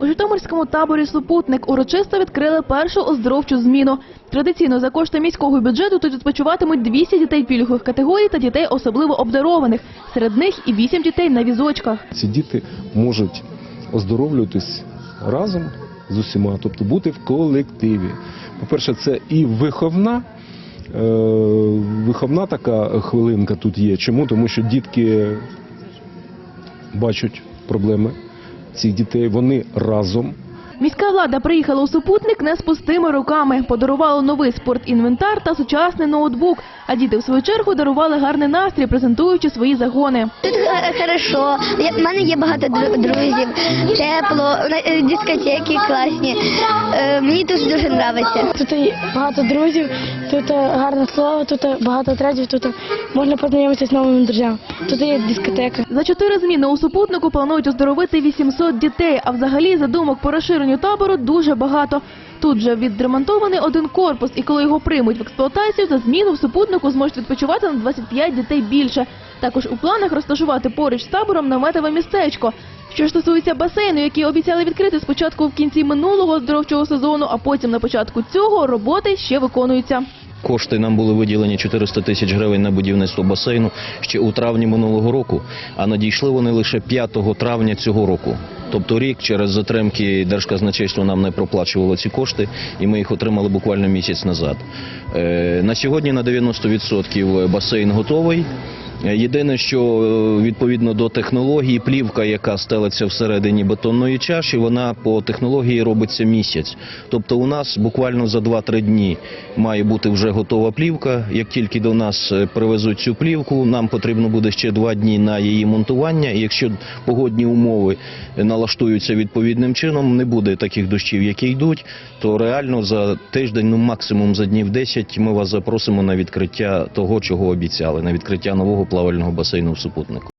У Житомирському таборі Супутник урочисто відкрили першу оздоровчу зміну. Традиційно за кошти міського бюджету тут відпочиватимуть 200 дітей пільгових категорій та дітей особливо обдарованих. Серед них і 8 дітей на візочках. Ці діти можуть оздоровлюватись разом з усіма, тобто бути в колективі. По-перше, це і виховна. е, Виховна така хвилинка тут є. Чому? Тому що дітки бачать проблеми цих дітей, вони разом Міська влада приїхала у супутник не з пустими руками. Подарувала новий спортінвентар та сучасний ноутбук. А діти, в свою чергу, дарували гарний настрій, презентуючи свої загони. Тут хорошо. В мене є багато друзів. Тепло, е, дискотеки класні. Е, Мені тут дуже подобається. Тут є багато друзів, тут е, гарне слово, тут багато тренерів, тут можна познайомитися з новими друзями. Тут є дискотека. За чотири зміни у супутнику планують оздоровити 800 дітей, а взагалі задумок по розширенню табору дуже багато. Тут же відремонтований один корпус, і коли його приймуть в експлуатацію, за зміну в супутнику зможуть відпочивати на 25 дітей більше. Також у планах розташувати поруч з табором наметове містечко. Що стосується басейну, який обіцяли відкрити спочатку в кінці минулого оздоровчого сезону, а потім на початку цього роботи ще виконуються. Кошти нам були виділені 400 тисяч гривень на будівництво басейну ще у травні минулого року, а надійшли вони лише 5 травня цього року. Тобто рік через затримки Держказначейство нам не проплачувало ці кошти, і ми їх отримали буквально місяць назад. Е, На сьогодні на 90% басейн готовий. Єдине, що е, відповідно до технології, плівка, яка стелиться всередині бетонної чаші, вона по технології робиться місяць. Тобто у нас буквально за 2-3 дні має бути вже готова плівка. Як тільки до нас е, привезуть цю плівку, нам потрібно буде ще 2 дні на її монтування. І якщо погодні умови налаштуються відповідним чином, не буде таких дощів, які йдуть, то реально за тиждень, ну максимум за днів 10, ми вас запросимо на відкриття того, чого обіцяли, на відкриття нового плавального басейну в супутнику.